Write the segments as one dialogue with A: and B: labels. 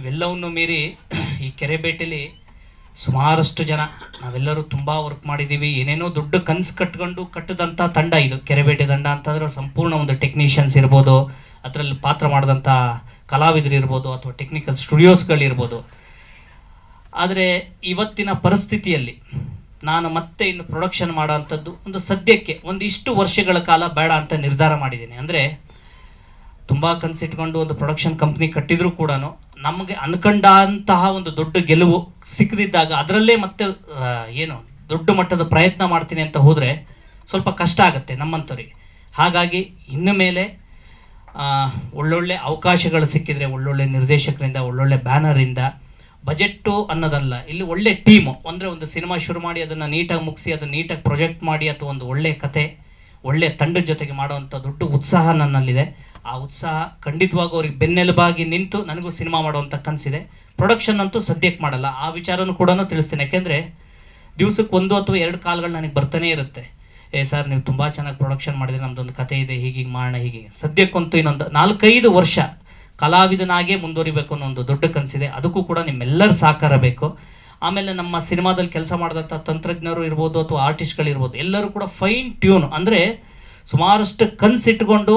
A: ಇವೆಲ್ಲವನ್ನು ಮೀರಿ ಈ ಕೆರೆಬೇಟೆಲಿ ಸುಮಾರಷ್ಟು ಜನ, ನಾವೆಲ್ಲರೂ ತುಂಬ ವರ್ಕ್ ಮಾಡಿದ್ದೀವಿ. ಏನೇನೋ ದೊಡ್ಡ ಕನ್ಸು ಕಟ್ಕೊಂಡು ಕಟ್ಟಿದಂಥ ತಂಡ ಇದು. ಕೆರೆಬೇಟೆ ತಂಡ ಅಂತಂದ್ರೆ ಸಂಪೂರ್ಣ ಒಂದು ಟೆಕ್ನಿಷಿಯನ್ಸ್ ಇರ್ಬೋದು, ಅದರಲ್ಲಿ ಪಾತ್ರ ಮಾಡಿದಂಥ ಕಲಾವಿದರು ಇರ್ಬೋದು, ಅಥವಾ ಟೆಕ್ನಿಕಲ್ ಸ್ಟುಡಿಯೋಸ್ಗಳಿರ್ಬೋದು ಆದರೆ ಇವತ್ತಿನ ಪರಿಸ್ಥಿತಿಯಲ್ಲಿ ನಾನು ಮತ್ತೆ ಇನ್ನು ಪ್ರೊಡಕ್ಷನ್ ಮಾಡೋವಂಥದ್ದು ಒಂದು ಸದ್ಯಕ್ಕೆ ಒಂದಿಷ್ಟು ವರ್ಷಗಳ ಕಾಲ ಬೇಡ ಅಂತ ನಿರ್ಧಾರ ಮಾಡಿದ್ದೀನಿ. ಅಂದರೆ ತುಂಬ ಕನಸಿಟ್ಕೊಂಡು ಒಂದು ಪ್ರೊಡಕ್ಷನ್ ಕಂಪ್ನಿ ಕಟ್ಟಿದರೂ ಕೂಡ ನಮಗೆ ಅನ್ಕೊಂಡಂತಹ ಒಂದು ದೊಡ್ಡ ಗೆಲುವು ಸಿಕ್ಕದಿದ್ದಾಗ ಅದರಲ್ಲೇ ಮತ್ತೆ ಏನು ದೊಡ್ಡ ಮಟ್ಟದ ಪ್ರಯತ್ನ ಮಾಡ್ತೀನಿ ಅಂತ ಹೋದರೆ ಸ್ವಲ್ಪ ಕಷ್ಟ ಆಗುತ್ತೆ ನಮ್ಮಂಥವ್ರಿಗೆ ಹಾಗಾಗಿ ಇನ್ನು ಮೇಲೆ ಒಳ್ಳೊಳ್ಳೆ ಅವಕಾಶಗಳು ಸಿಕ್ಕಿದರೆ, ಒಳ್ಳೊಳ್ಳೆ ನಿರ್ದೇಶಕರಿಂದ, ಒಳ್ಳೊಳ್ಳೆ ಬ್ಯಾನರಿಂದ, ಬಜೆಟ್ಟು ಅನ್ನೋದಲ್ಲ, ಇಲ್ಲಿ ಒಳ್ಳೆ ಟೀಮು, ಅಂದರೆ ಒಂದು ಸಿನಿಮಾ ಶುರು ಮಾಡಿ, ಅದನ್ನು ನೀಟಾಗಿ ಮುಗಿಸಿ, ಅದನ್ನು ನೀಟಾಗಿ ಪ್ರೊಜೆಕ್ಟ್ ಮಾಡಿ, ಅಥವಾ ಒಂದು ಒಳ್ಳೆ ಕತೆ, ಒಳ್ಳೆ ತಂಡದ ಜೊತೆಗೆ ಮಾಡುವಂಥ ದೊಡ್ಡ ಉತ್ಸಾಹ ನನ್ನಲ್ಲಿದೆ. ಆ ಉತ್ಸಾಹ ಖಂಡಿತವಾಗೂ ಅವ್ರಿಗೆ ಬೆನ್ನೆಲುಬಾಗಿ ನಿಂತು ನನಗೂ ಸಿನಿಮಾ ಮಾಡುವಂಥ ಕನಸಿದೆ. ಪ್ರೊಡಕ್ಷನ್ ಅಂತೂ ಸದ್ಯಕ್ಕೆ ಮಾಡಲ್ಲ. ಆ ವಿಚಾರನೂ ಕೂಡ ತಿಳಿಸ್ತೀನಿ. ಯಾಕೆಂದರೆ ದಿವ್ಸಕ್ಕೆ ಒಂದು ಅಥವಾ ಎರಡು ಕಾಲ್ಗಳು ನನಗೆ ಬರ್ತಾನೆ ಇರುತ್ತೆ. ಏ ಸರ್, ನೀವು ತುಂಬ ಚೆನ್ನಾಗಿ ಪ್ರೊಡಕ್ಷನ್ ಮಾಡಿದ್ರೆ ನಮ್ಮದೊಂದು ಕತೆ ಇದೆ. ಹೀಗೆ ಮಾಡೋಣ, ಹೀಗೆ ಸದ್ಯಕ್ಕಂತೂ ಇನ್ನೊಂದು ನಾಲ್ಕೈದು ವರ್ಷ ಕಲಾವಿದನಾಗೇ ಮುಂದುವರಿಬೇಕು ಅನ್ನೋ ಒಂದು ದೊಡ್ಡ ಕನಸಿದೆ. ಅದಕ್ಕೂ ಕೂಡ ನಿಮ್ಮೆಲ್ಲರ ಸಹಕಾರ ಬೇಕು. ಆಮೇಲೆ ನಮ್ಮ ಸಿನಿಮಾದಲ್ಲಿ ಕೆಲಸ ಮಾಡಿದಂಥ ತಂತ್ರಜ್ಞರು ಇರ್ಬೋದು ಅಥವಾ ಆರ್ಟಿಸ್ಟ್ಗಳಿರ್ಬೋದು ಎಲ್ಲರೂ ಕೂಡ ಫೈನ್ ಟ್ಯೂನ್ ಅಂದರೆ ಸುಮಾರಷ್ಟು ಕನಸಿಟ್ಕೊಂಡು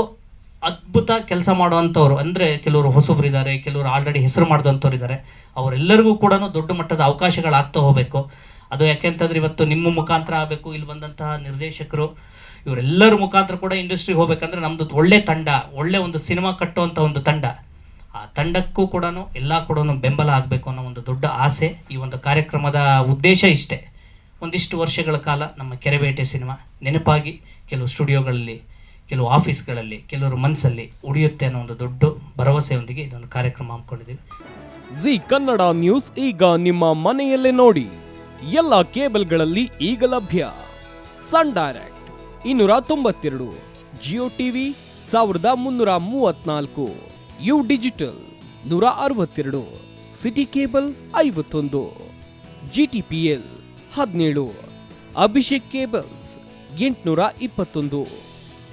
A: ಅದ್ಭುತ ಕೆಲಸ ಮಾಡುವಂಥವ್ರು ಅಂದರೆ ಕೆಲವರು ಹೊಸಬ್ರು ಇದ್ದಾರೆ ಕೆಲವರು ಆಲ್ರೆಡಿ ಹೆಸರು ಮಾಡಿದಂಥವ್ರು ಇದ್ದಾರೆ ಅವರೆಲ್ಲರಿಗೂ ಕೂಡ ದೊಡ್ಡ ಮಟ್ಟದ ಅವಕಾಶಗಳಾಗ್ತಾ ಹೋಗಬೇಕು. ಅದು ಯಾಕೆಂತಂದ್ರೆ ಇವತ್ತು ನಿಮ್ಮ ಮುಖಾಂತರ ಆಗಬೇಕು, ಇಲ್ಲಿ ಬಂದಂತಹ ನಿರ್ದೇಶಕರು, ಇವರೆಲ್ಲರ ಮುಖಾಂತರ ಕೂಡ ಇಂಡಸ್ಟ್ರಿಗೆ ಹೋಗ್ಬೇಕಂದ್ರೆ ನಮ್ದು ಒಳ್ಳೆ ತಂಡ, ಒಳ್ಳೆ ಒಂದು ಸಿನಿಮಾ ಕಟ್ಟುವಂಥ ಒಂದು ತಂಡ. ಆ ತಂಡಕ್ಕೂ ಕೂಡ ಎಲ್ಲ ಕೂಡ ಬೆಂಬಲ ಆಗಬೇಕು ಅನ್ನೋ ಒಂದು ದೊಡ್ಡ ಆಸೆ ಈ ಒಂದು ಕಾರ್ಯಕ್ರಮದ ಉದ್ದೇಶ ಇಷ್ಟೇ. ಒಂದಿಷ್ಟು ವರ್ಷಗಳ ಕಾಲ ನಮ್ಮ ಕೆರೆಬೇಟೆ ಸಿನಿಮಾ ನೆನಪಾಗಿ ಕೆಲವು ಸ್ಟುಡಿಯೋಗಳಲ್ಲಿ ಕೆಲವು ಆಫೀಸ್ಗಳಲ್ಲಿ, ಕೆಲವರು ಮನಸ್ಸಲ್ಲಿ ಉಳಿಯುತ್ತೆ ಅನ್ನೋ ಒಂದು ದೊಡ್ಡ ಭರವಸೆಯೊಂದಿಗೆ ಇದೊಂದು ಕಾರ್ಯಕ್ರಮ ಹಮ್ಮಿಕೊಂಡಿದ್ದೀವಿ.
B: ಜಿ ಕನ್ನಡ ನ್ಯೂಸ್ ಈಗ ನಿಮ್ಮ ಮನೆಯಲ್ಲೇ ನೋಡಿ. ಎಲ್ಲ ಕೇಬಲ್ಗಳಲ್ಲಿ ಈಗ ಲಭ್ಯ. ಸನ್ ಡೈರೆಕ್ಟ್ ಇನ್ನೂರ ತೊಂಬತ್ತೆರಡು, ಜಿಯೋ ಟಿವಿ ಸಾವಿರದ ಮುನ್ನೂರ ಮೂವತ್ನಾಲ್ಕು ಯು ಡಿಜಿಟಲ್ ನೂರ ಅರವತ್ತೆರಡು, ಸಿಟಿ ಕೇಬಲ್ ಐವತ್ತೊಂದು ಜಿ ಟಿ ಪಿ ಎಲ್ ಹದಿನೇಳು, ಅಭಿಷೇಕ್ ಕೇಬಲ್ಸ್ ಎಂಟುನೂರ ಇಪ್ಪತ್ತೊಂದು.